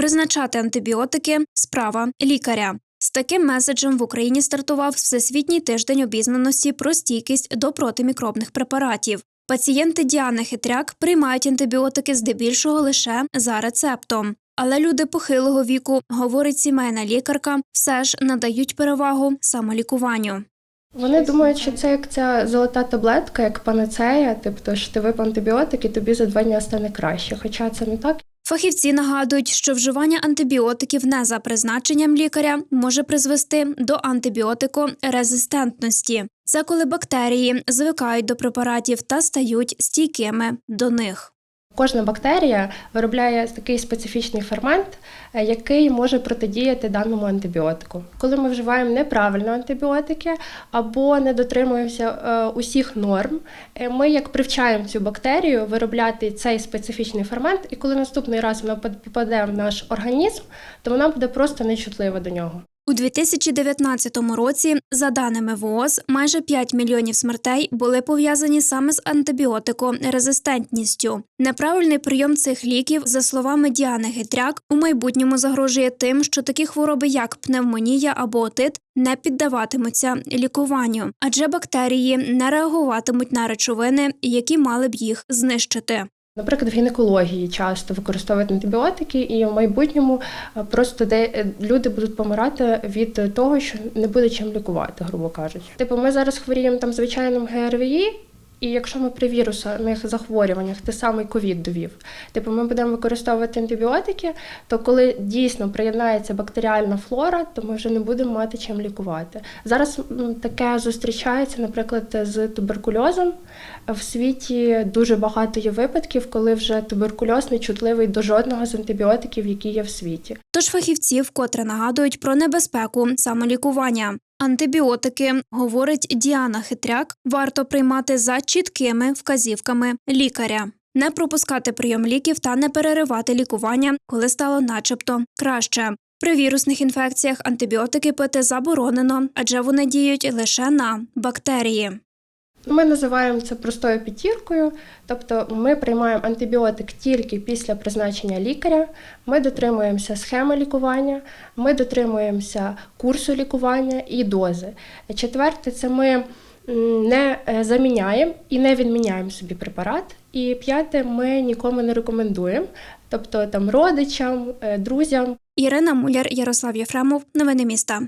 Призначати антибіотики справа лікаря. З таким меседжем в Україні стартував Всесвітній тиждень обізнаності про стійкість до протимікробних препаратів. Пацієнти Діани Хитряк приймають антибіотики здебільшого лише за рецептом. Але люди похилого віку, говорить сімейна лікарка, все ж надають перевагу самолікуванню. Вони думають, що це як ця золота таблетка, як панацея, тобто що ти випив антибіотик тобі за два дні стане краще. Хоча це не так. Фахівці нагадують, що вживання антибіотиків не за призначенням лікаря може призвести до антибіотикорезистентності. Це коли бактерії звикають до препаратів та стають стійкими до них. Кожна бактерія виробляє такий специфічний фермент, е, який може протидіяти даному антибіотику. Коли ми вживаємо неправильно антибіотики або не дотримуємося е, усіх норм, е, ми як привчаємо цю бактерію виробляти цей специфічний фермент, і коли наступний раз вона попаде в наш організм, то вона буде просто нечутлива до нього. У 2019 році, за даними ВООЗ, майже 5 мільйонів смертей були пов'язані саме з антибіотикорезистентністю. Неправильний прийом цих ліків, за словами Діани Гитряк, у майбутньому загрожує тим, що такі хвороби, як пневмонія або отит, не піддаватимуться лікуванню, адже бактерії не реагуватимуть на речовини, які мали б їх знищити. Наприклад, в гінекології часто використовують антибіотики, і в майбутньому е, просто де е, люди будуть помирати від того, що не буде чим лікувати, грубо кажучи. Типу, ми зараз хворіємо там звичайним ГРВІ. І якщо ми при вірусних захворюваннях те самий ковід довів, типу ми будемо використовувати антибіотики, то коли дійсно приєднається бактеріальна флора, то ми вже не будемо мати чим лікувати. Зараз таке зустрічається, наприклад, з туберкульозом. В світі дуже багато є випадків, коли вже туберкульоз не чутливий до жодного з антибіотиків, які є в світі. Тож фахівці вкотре нагадують про небезпеку самолікування. Антибіотики, говорить Діана Хитряк, варто приймати за чіткими вказівками лікаря. Не пропускати прийом ліків та не переривати лікування, коли стало начебто краще. При вірусних інфекціях антибіотики пити заборонено, адже вони діють лише на бактерії. Ми називаємо це простою п'ятіркою, тобто ми приймаємо антибіотик тільки після призначення лікаря. Ми дотримуємося схеми лікування, ми дотримуємося курсу лікування і дози. Четверте, це ми не е, заміняємо і не відміняємо собі препарат. І п'яте, ми нікому не рекомендуємо, тобто там родичам, е, друзям. Ірина Муляр, Ярослав Єфремов. Новини міста.